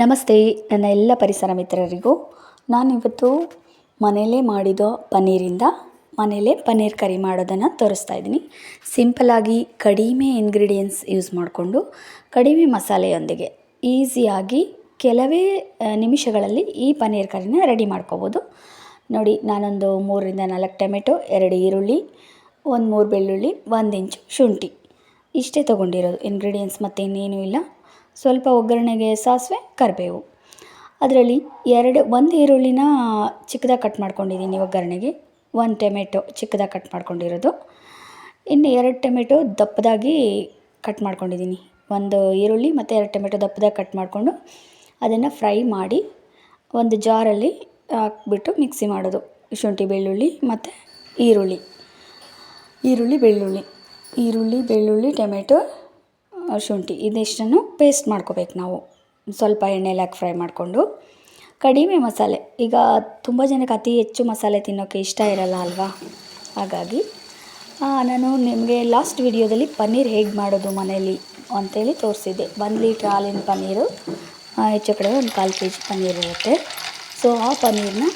ನಮಸ್ತೆ, ನನ್ನ ಎಲ್ಲ ಪರಿಸರ ಮಿತ್ರರಿಗೂ. ನಾನಿವತ್ತು ಮನೆಯಲ್ಲೇ ಮಾಡಿದ ಪನ್ನೀರಿಂದ ಮನೆಯಲ್ಲೇ ಪನ್ನೀರ್ ಕರಿ ಮಾಡೋದನ್ನು ತೋರಿಸ್ತಾ ಇದ್ದೀನಿ. ಸಿಂಪಲಾಗಿ ಕಡಿಮೆ ಇಂಗ್ರೀಡಿಯೆಂಟ್ಸ್ ಯೂಸ್ ಮಾಡಿಕೊಂಡು ಕಡಿಮೆ ಮಸಾಲೆಯೊಂದಿಗೆ ಈಸಿಯಾಗಿ ಕೆಲವೇ ನಿಮಿಷಗಳಲ್ಲಿ ಈ ಪನ್ನೀರ್ ಕರಿನ ರೆಡಿ ಮಾಡ್ಕೋಬೋದು. ನೋಡಿ, ನಾನೊಂದು ಮೂರರಿಂದ ನಾಲ್ಕು ಟೊಮೆಟೊ, ಎರಡು ಈರುಳ್ಳಿ, ಒಂದು ಮೂರು ಬೆಳ್ಳುಳ್ಳಿ, ಒಂದು ಇಂಚು ಶುಂಠಿ. ಇಷ್ಟೇ ತೊಗೊಂಡಿರೋದು. ಇಂಗ್ರೀಡಿಯೆಂಟ್ಸ್ ಮತ್ತು ಇನ್ನೇನೂ ಇಲ್ಲ. ಸ್ವಲ್ಪ ಒಗ್ಗರಣೆಗೆ ಸಾಸಿವೆ, ಕರಿಬೇವು. ಅದರಲ್ಲಿ ಎರಡು, ಒಂದು ಈರುಳ್ಳಿನ ಚಿಕ್ಕದಾಗಿ ಕಟ್ ಮಾಡ್ಕೊಂಡಿದ್ದೀನಿ ಒಗ್ಗರಣೆಗೆ. ಒಂದು ಟೊಮೆಟೊ ಚಿಕ್ಕದಾಗಿ ಕಟ್ ಮಾಡ್ಕೊಂಡಿರೋದು. ಇನ್ನು ಎರಡು ಟೊಮೆಟೊ ದಪ್ಪದಾಗಿ ಕಟ್ ಮಾಡ್ಕೊಂಡಿದ್ದೀನಿ. ಒಂದು ಈರುಳ್ಳಿ ಮತ್ತು ಎರಡು ಟೊಮೆಟೊ ದಪ್ಪದಾಗಿ ಕಟ್ ಮಾಡಿಕೊಂಡು ಅದನ್ನು ಫ್ರೈ ಮಾಡಿ ಒಂದು ಜಾರಲ್ಲಿ ಹಾಕ್ಬಿಟ್ಟು ಮಿಕ್ಸಿ ಮಾಡೋದು. ಶುಂಠಿ, ಬೆಳ್ಳುಳ್ಳಿ ಮತ್ತು ಈರುಳ್ಳಿ. ಈರುಳ್ಳಿ, ಬೆಳ್ಳುಳ್ಳಿ. ಈರುಳ್ಳಿ, ಬೆಳ್ಳುಳ್ಳಿ, ಟೊಮೆಟೊ ಶುಂಠಿ ಇದಿಷ್ಟನ್ನು ಪೇಸ್ಟ್ ಮಾಡ್ಕೋಬೇಕು ನಾವು. ಸ್ವಲ್ಪ ಎಣ್ಣೆಲಿ ಹಾಕಿ ಫ್ರೈ ಮಾಡಿಕೊಂಡು. ಕಡಿಮೆ ಮಸಾಲೆ. ಈಗ ತುಂಬ ಜನಕ್ಕೆ ಅತಿ ಹೆಚ್ಚು ಮಸಾಲೆ ತಿನ್ನೋಕ್ಕೆ ಇಷ್ಟ ಇರಲ್ಲ ಅಲ್ವಾ? ಹಾಗಾಗಿ ನಾನು ನಿಮಗೆ ಲಾಸ್ಟ್ ವಿಡಿಯೋದಲ್ಲಿ ಪನ್ನೀರ್ ಹೇಗೆ ಮಾಡೋದು ಮನೆಯಲ್ಲಿ ಅಂತೇಳಿ ತೋರಿಸಿದ್ದೆ. ಒಂದು ಲೀಟ್ರ್ ಹಾಲಿನ ಪನ್ನೀರು ಹೆಚ್ಚು ಕಡೆ ಒಂದು ಕಾಲು ಕೆ ಜಿ ಪನ್ನೀರ್ ಇರುತ್ತೆ. ಸೊ ಆ ಪನ್ನೀರನ್ನ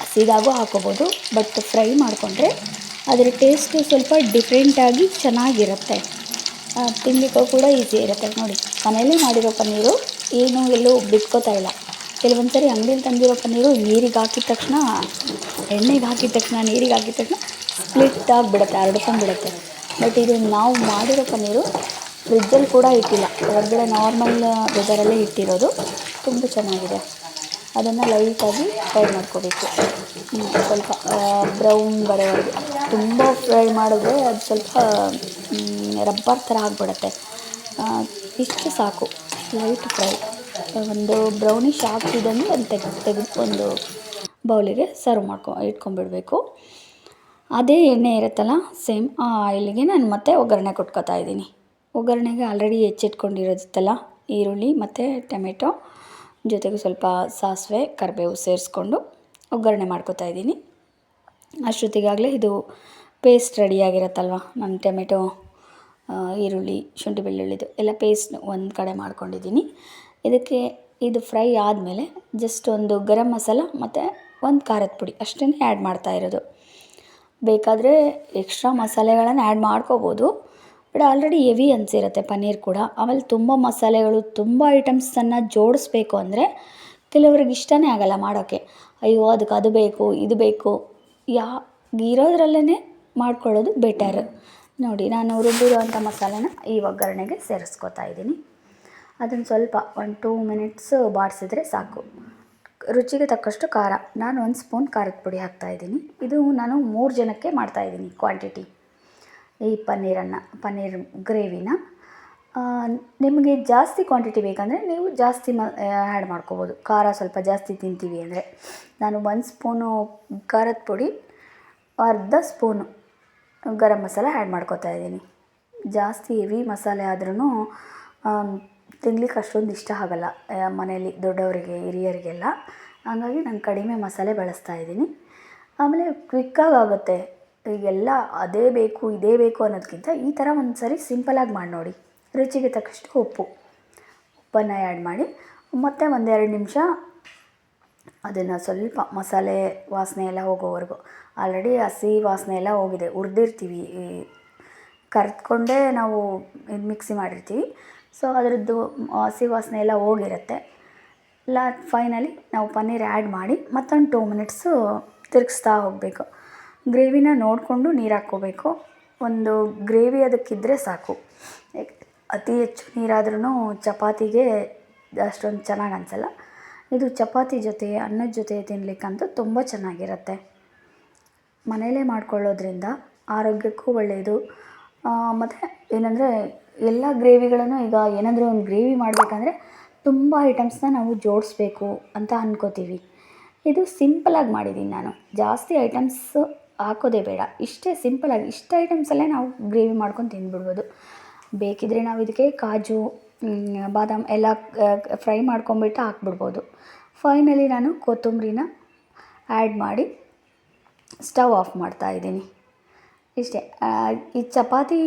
ಹಸಿದಾಗೂ ಹಾಕೋಬೋದು ಬಟ್ ಫ್ರೈ ಮಾಡಿಕೊಂಡ್ರೆ ಅದರ ಟೇಸ್ಟು ಸ್ವಲ್ಪ ಡಿಫ್ರೆಂಟಾಗಿ ಚೆನ್ನಾಗಿರುತ್ತೆ. ತಿನ್ನಲಿಕ್ಕೂ ಕೂಡ ಈಸಿ ಇರುತ್ತೆ ನೋಡಿ. ಮನೆಯಲ್ಲೇ ಮಾಡಿರೋ ಪನ್ನೀರು, ಏನು ಎಲ್ಲೂ ಬಿಟ್ಕೋತಾ ಇಲ್ಲ. ಕೆಲವೊಂದು ಸರಿ ಅಂಗಡಿಯಲ್ಲಿ ತಂದಿರೋ ಪನ್ನೀರು ನೀರಿಗೆ ಹಾಕಿದ ತಕ್ಷಣ, ಎಣ್ಣೆಗೆ ಹಾಕಿದ ತಕ್ಷಣ, ನೀರಿಗೆ ಹಾಕಿದ ತಕ್ಷಣ ಸ್ಪ್ಲಿಟ್ ಆಗಿಬಿಡುತ್ತೆ, ಹರಡ್ಕೊಂಡ್ಬಿಡುತ್ತೆ. ಬಟ್ ಇದು ನಾವು ಮಾಡಿರೋ ಪನ್ನೀರು ಫ್ರಿಜ್ಜಲ್ಲಿ ಕೂಡ ಇಟ್ಟಿಲ್ಲ. ಹೊರಗಡೆ ನಾರ್ಮಲ್ ವೆದರಲ್ಲೇ ಇಟ್ಟಿರೋದು. ತುಂಬ ಚೆನ್ನಾಗಿದೆ. ಅದನ್ನು ಲೈಟಾಗಿ ಫ್ರೈ ಮಾಡ್ಕೋಬೇಕು. ಸ್ವಲ್ಪ ಬ್ರೌನ್ ಬರೋವರೆಗೆ. ತುಂಬ ಫ್ರೈ ಮಾಡಿದ್ರೆ ಅದು ಸ್ವಲ್ಪ ರಬ್ಬರ್ ಥರ ಆಗಿಬಿಡುತ್ತೆ. ಇಷ್ಟು ಸಾಕು. Light fry. ಒಂದು ಬ್ರೌನಿಶ್ ಆಗ್ತಿದ್ದಂಗೆ ಅದು ತೆಗೆದು ತೆಗೆದು ಒಂದು ಬೌಲಿಗೆ ಸರ್ವ್ ಮಾಡ್ಕೊ, ಇಟ್ಕೊಂಡ್ಬಿಡ್ಬೇಕು. ಅದೇ ಎಣ್ಣೆ ಇರುತ್ತಲ್ಲ, ಸೇಮ್ ಆ ಆಯಿಲಿಗೆ ನಾನು ಮತ್ತೆ ಒಗ್ಗರಣೆ ಕೊಟ್ಕೋತಾ ಇದ್ದೀನಿ. ಒಗ್ಗರಣೆಗೆ ಆಲ್ರೆಡಿ ಹೆಚ್ಚಿಟ್ಕೊಂಡಿರೋದಿತ್ತಲ್ಲ, ಈರುಳ್ಳಿ ಮತ್ತು ಟೊಮೆಟೊ. ಜೊತೆಗೆ ಸ್ವಲ್ಪ ಸಾಸಿವೆ, ಕರಿಬೇವು ಸೇರಿಸ್ಕೊಂಡು ಒಗ್ಗರಣೆ ಮಾಡ್ಕೊತಾ ಇದ್ದೀನಿ. ಅಷ್ಟೊತ್ತಿಗಾಗಲೇ ಇದು ಪೇಸ್ಟ್ ರೆಡಿಯಾಗಿರುತ್ತಲ್ವ ನನ್ನ ಟೊಮೆಟೊ ಈರುಳ್ಳಿ, ಶುಂಠಿ ಬೆಳ್ಳುಳ್ಳಿದು ಎಲ್ಲ ಪೇಸ್ಟ್ ಒಂದು ಕಡೆ ಮಾಡ್ಕೊಂಡಿದ್ದೀನಿ. ಇದಕ್ಕೆ ಇದು ಫ್ರೈ ಆದಮೇಲೆ ಜಸ್ಟ್ ಒಂದು ಗರಂ ಮಸಾಲ ಮತ್ತು ಒಂದು ಖಾರದ ಪುಡಿ ಅಷ್ಟೇ ಆ್ಯಡ್ ಮಾಡ್ತಾ ಇರೋದು. ಬೇಕಾದರೆ ಎಕ್ಸ್ಟ್ರಾ ಮಸಾಲೆಗಳನ್ನು ಆ್ಯಡ್ ಮಾಡ್ಕೋಬೋದು. ಬಟ್ ಆಲ್ರೆಡಿ ಹೆವಿ ಅನಿಸಿರುತ್ತೆ ಪನ್ನೀರ್ ಕೂಡ. ಆಮೇಲೆ ತುಂಬ ಮಸಾಲೆಗಳು, ತುಂಬ ಐಟಮ್ಸನ್ನು ಜೋಡಿಸ್ಬೇಕು ಅಂದರೆ ಕೆಲವ್ರಿಗೆ ಇಷ್ಟನೇ ಆಗಲ್ಲ ಮಾಡೋಕ್ಕೆ ಅಯ್ಯೋ ಅದಕ್ಕೆ ಅದು ಬೇಕು, ಇದು ಬೇಕು. ಯಾ ಇರೋದ್ರಲ್ಲೇ ಮಾಡ್ಕೊಳ್ಳೋದು ಬೆಟರ್ ನೋಡಿ, ನಾನು ರುಬ್ಬಿರೋವಂಥ ಮಸಾಲೆನ ಈ ಒಗ್ಗರಣೆಗೆ ಸೇರಿಸ್ಕೊತಾ ಇದ್ದೀನಿ. ಅದನ್ನು ಸ್ವಲ್ಪ ಒಂದು ಟೂ ಮಿನಿಟ್ಸ್ ಬಾಡಿಸಿದ್ರೆ ಸಾಕು. ರುಚಿಗೆ ತಕ್ಕಷ್ಟು ಖಾರ. ನಾನು ಒಂದು ಸ್ಪೂನ್ ಖಾರದ ಪುಡಿ ಹಾಕ್ತಾಯಿದ್ದೀನಿ ಇದು ನಾನು ಮೂರು ಜನಕ್ಕೆ ಮಾಡ್ತಾಯಿದ್ದೀನಿ ಕ್ವಾಂಟಿಟಿ ಈ ಪನ್ನೀರನ್ನು, ಪನ್ನೀರ್ ಗ್ರೇವಿನ. ನಿಮಗೆ ಜಾಸ್ತಿ ಕ್ವಾಂಟಿಟಿ ಬೇಕಂದರೆ ನೀವು ಜಾಸ್ತಿ ಮ ಆ್ಯಡ್ ಮಾಡ್ಕೋಬೋದು. ಖಾರ ಸ್ವಲ್ಪ ಜಾಸ್ತಿ ತಿಂತೀವಿ ಅಂದರೆ. ನಾನು ಒಂದು ಸ್ಪೂನು ಖಾರದ ಪುಡಿ, ಅರ್ಧ ಸ್ಪೂನು ಗರಂ ಮಸಾಲೆ ಆ್ಯಡ್ ಮಾಡ್ಕೋತಾ ಇದ್ದೀನಿ. ಜಾಸ್ತಿ ಹೆವಿ ಮಸಾಲೆ ಆದ್ರೂ ತಿನ್ಲಿಕ್ಕೆ ಅಷ್ಟೊಂದು ಇಷ್ಟ ಆಗಲ್ಲ ಮನೆಯಲ್ಲಿ ದೊಡ್ಡವರಿಗೆ, ಹಿರಿಯರಿಗೆಲ್ಲ. ಹಾಗಾಗಿ ನಾನು ಕಡಿಮೆ ಮಸಾಲೆ ಬಳಸ್ತಾ ಇದ್ದೀನಿ. ಆಮೇಲೆ ಕ್ವಿಕ್ಕಾಗಿ ಆಗುತ್ತೆ. ಈಗೆಲ್ಲ ಅದೇ ಬೇಕು, ಇದೇ ಬೇಕು ಅನ್ನೋದಕ್ಕಿಂತ ಈ ಥರ ಒಂದು ಸರಿ ಸಿಂಪಲಾಗಿ ಮಾಡಿ ನೋಡಿ. ರುಚಿಗೆ ತಕ್ಕಷ್ಟು ಉಪ್ಪು. ಉಪ್ಪನ್ನು ಆ್ಯಡ್ ಮಾಡಿ, ಮತ್ತೆ ಒಂದೆರಡು ನಿಮಿಷ ಅದನ್ನು ಸ್ವಲ್ಪ ಮಸಾಲೆ ವಾಸನೆ ಎಲ್ಲ ಹೋಗೋವರೆಗೂ. ಆಲ್ರೆಡಿ ಹಸಿ ವಾಸನೆ ಎಲ್ಲ ಹೋಗಿದೆ, ಹುರಿದಿರ್ತೀವಿ. ಕರೆದ್ಕೊಂಡೇ ನಾವು ಇದು ಮಿಕ್ಸಿ ಮಾಡಿರ್ತೀವಿ. ಸೊ ಅದರದ್ದು ಹಸಿ ವಾಸನೆ ಎಲ್ಲ ಹೋಗಿರುತ್ತೆ. ಲಾ ಫೈನಲಿ ನಾವು ಪನ್ನೀರ್ ಆ್ಯಡ್ ಮಾಡಿ ಮತ್ತೊಂದು ಟೂ ಮಿನಿಟ್ಸು ತಿರುಗಿಸ್ತಾ ಹೋಗಬೇಕು. ಗ್ರೇವಿನ ನೋಡಿಕೊಂಡು ನೀರು ಹಾಕ್ಕೋಬೇಕು. ಒಂದು ಗ್ರೇವಿ ಅದಕ್ಕಿದ್ದರೆ ಸಾಕು. ಅತಿ ಹೆಚ್ಚು ನೀರಾದ್ರೂ ಚಪಾತಿಗೆ ಅಷ್ಟೊಂದು ಚೆನ್ನಾಗಿ ಅನಿಸಲ್ಲ. ಇದು ಚಪಾತಿ ಜೊತೆ, ಅನ್ನದ ಜೊತೆ ತಿನ್ನಲಿಕ್ಕಂತೂ ತುಂಬ ಚೆನ್ನಾಗಿರುತ್ತೆ. ಮನೆಯಲ್ಲೇ ಮಾಡ್ಕೊಳ್ಳೋದ್ರಿಂದ ಆರೋಗ್ಯಕ್ಕೂ ಒಳ್ಳೆಯದು ಮತ್ತು ಏನಂದರೆ ಎಲ್ಲ ಗ್ರೇವಿಗಳನ್ನು ಈಗ ಏನಾದರೂ ಒಂದು ಗ್ರೇವಿ ಮಾಡಬೇಕಂದ್ರೆ ತುಂಬ ಐಟಮ್ಸ್ನ ನಾವು ಜೋಡಿಸ್ಬೇಕು ಅಂತ ಅಂದ್ಕೋತೀವಿ ಇದು ಸಿಂಪಲಾಗಿ ಮಾಡಿದ್ದೀನಿ ನಾನು. ಜಾಸ್ತಿ ಐಟಮ್ಸ್ ಹಾಕೋದೇ ಬೇಡ. ಇಷ್ಟೇ ಸಿಂಪಲಾಗಿ ಇಷ್ಟು ಐಟಮ್ಸಲ್ಲೇ ನಾವು ಗ್ರೇವಿ ಮಾಡ್ಕೊಂಡು ತಿಂದ್ಬಿಡ್ಬೋದು. ಬೇಕಿದ್ರೆ ನಾವು ಇದಕ್ಕೆ ಕಾಜು ಬಾದಾಮ್ ಎಲ್ಲ ಫ್ರೈ ಮಾಡ್ಕೊಂಬಿಟ್ಟು ಹಾಕ್ಬಿಡ್ಬೋದು. ಫೈನಲಿ ನಾನು ಕೊತ್ತಂಬರಿನ ಆ್ಯಡ್ ಮಾಡಿ ಸ್ಟವ್ ಆಫ್ ಮಾಡ್ತಾ ಇದ್ದೀನಿ. ಇಷ್ಟೇ ಈ ಚಪಾತಿ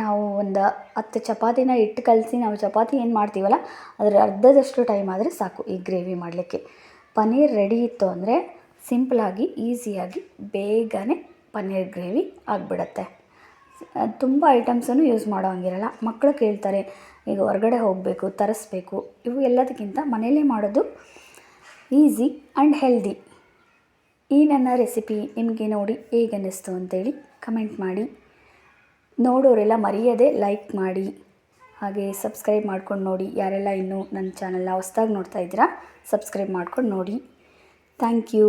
ನಾವು ಒಂದು ಹತ್ತು ಚಪಾತಿನ ಹಿಟ್ಟು ಕಲಸಿ ನಾವು ಚಪಾತಿ ಏನು ಮಾಡ್ತೀವಲ್ಲ, ಅದರ ಅರ್ಧದಷ್ಟು ಟೈಮ್ ಆದರೆ ಸಾಕು ಈ ಗ್ರೇವಿ ಮಾಡಲಿಕ್ಕೆ. ಪನ್ನೀರ್ ರೆಡಿ ಇತ್ತು ಅಂದರೆ ಸಿಂಪಲಾಗಿ ಈಸಿಯಾಗಿ ಬೇಗನೆ ಪನ್ನೀರ್ ಗ್ರೇವಿ ಆಗಿಬಿಡತ್ತೆ. ತುಂಬ ಐಟಮ್ಸನ್ನು ಯೂಸ್ ಮಾಡೋ ಹಂಗಿರಲ್ಲ. ಮಕ್ಕಳು ಕೇಳ್ತಾರೆ, ಈಗ ಹೊರಗಡೆ ಹೋಗಬೇಕು, ತರಿಸ್ಬೇಕು. ಇವು ಎಲ್ಲದಕ್ಕಿಂತ ಮನೆಯಲ್ಲೇ ಮಾಡೋದು ಈಸಿ ಆ್ಯಂಡ್ ಹೆಲ್ದಿ. ಈ ನನ್ನ ರೆಸಿಪಿ ನಿಮಗೆ ನೋಡಿ ಹೇಗೆ ಅನ್ನಿಸ್ತು ಅಂತೇಳಿ ಕಮೆಂಟ್ ಮಾಡಿ. ನೋಡೋರೆಲ್ಲ ಮರೆಯದೆ ಲೈಕ್ ಮಾಡಿ. ಹಾಗೆ ಸಬ್ಸ್ಕ್ರೈಬ್ ಮಾಡ್ಕೊಂಡು ನೋಡಿ. ಯಾರೆಲ್ಲ ಇನ್ನೂ ನನ್ನ ಚಾನಲ್ನ ಹೊಸ್ದಾಗಿ ನೋಡ್ತಾ ಇದ್ದೀರಾ, ಸಬ್ಸ್ಕ್ರೈಬ್ ಮಾಡ್ಕೊಂಡು ನೋಡಿ. Thank you